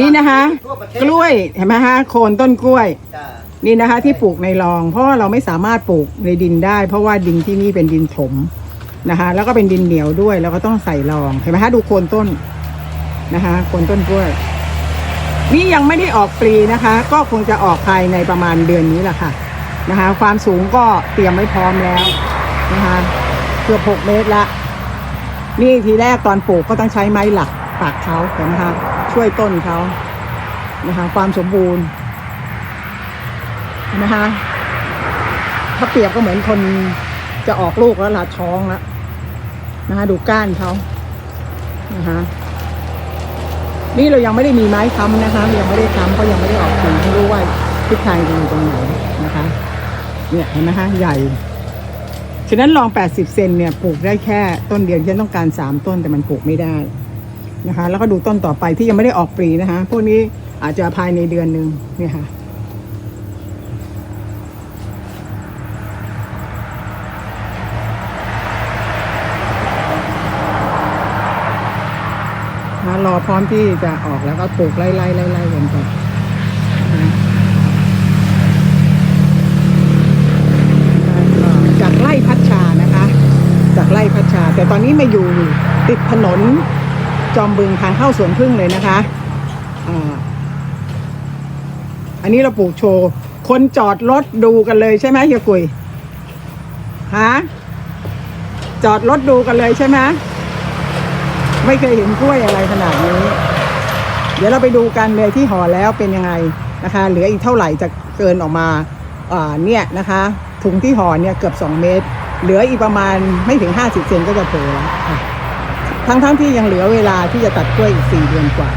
นี่นะคะ ทั่วประเทศกล้วยเห็นไหมฮะโคนต้นกล้วย จ้ะนี่นะคะ ที่ปลูกในรอง เพราะว่าเราไม่สามารถปลูกในดินได้ เพราะว่าดินที่นี่เป็นดินถมนะคะ แล้วก็เป็นดินเหนียวด้วย แล้วก็ต้องใส่รองเห็นไหมคะดูโคนต้นนะคะโคนต้นกล้วย นี่ยังไม่ได้ออกปลีนะคะ ก็คงจะออกภายในประมาณเดือนนี้แหละค่ะนะคะ ความสูงก็เตรียมไว้พร้อมแล้วนะคะเกือบหกเมตรละ นี่ทีแรกตอนปลูกก็ต้องใช้ไม้หลัก ปากเขาเห็นไหมคะช่วยต้นเขานะคะความสมบูรณ์เห็นไหมคะถ้าเปรียบก็เหมือนคนจะออกลูกแล้วล่ะท้องแล้วนะคะดูก้านเขานะคะนี่เรายังไม่ได้มีไม้ค้ำนะคะ ยังไม่ได้ค้ำเพราะยังไม่ได้ออกผลไม่รู้ว่าทิศทางจะอยู่ตรงไหนนะคะ เนี่ยเห็นไหมคะใหญ่ฉะนั้นลอง 80 เซนเนี่ยปลูกได้แค่ต้นเดียวฉันต้องการ 3 ต้นแต่มันปลูกไม่ได้ นะคะ แล้วก็ดูต้นต่อไปที่ยังไม่ได้ออกปลีนะคะ พวกนี้อาจจะภายในเดือนหนึ่งเนี่ยค่ะรอพร้อมที่จะออกแล้วก็ปลูกไล่ไล่ไล่ไล่กันไปนจากไล่พัชชานะคะ จากไล่พัชชา แต่ตอนนี้มาอยู่ติดถนน จอมบึงทางเข้าสวนพึ่งเลยนะคะอ่าอันนี้เราปลูกโชว์ คนจอดรถดูกันเลยใช่ไหมเฮียกุยฮะจอดรถดูกันเลยใช่ไหมไม่เคยเห็นกล้วยอะไรขนาดนี้ เดี๋ยวเราไปดูกันเลยที่ห่อแล้วเป็นยังไงนะคะ เหลืออีกเท่าไหร่จะเกินออกมาอ่าเนี่ยนะคะ ถุงที่ห่อเนี่ยเกือบ 2 เมตร เหลืออีกประมาณไม่ถึง 50 เซนก็จะโผล่แล้วค่ะ ทั้งๆที่ยังเหลือเวลาที่จะตัดกล้วยอีก 4 เดือนกว่า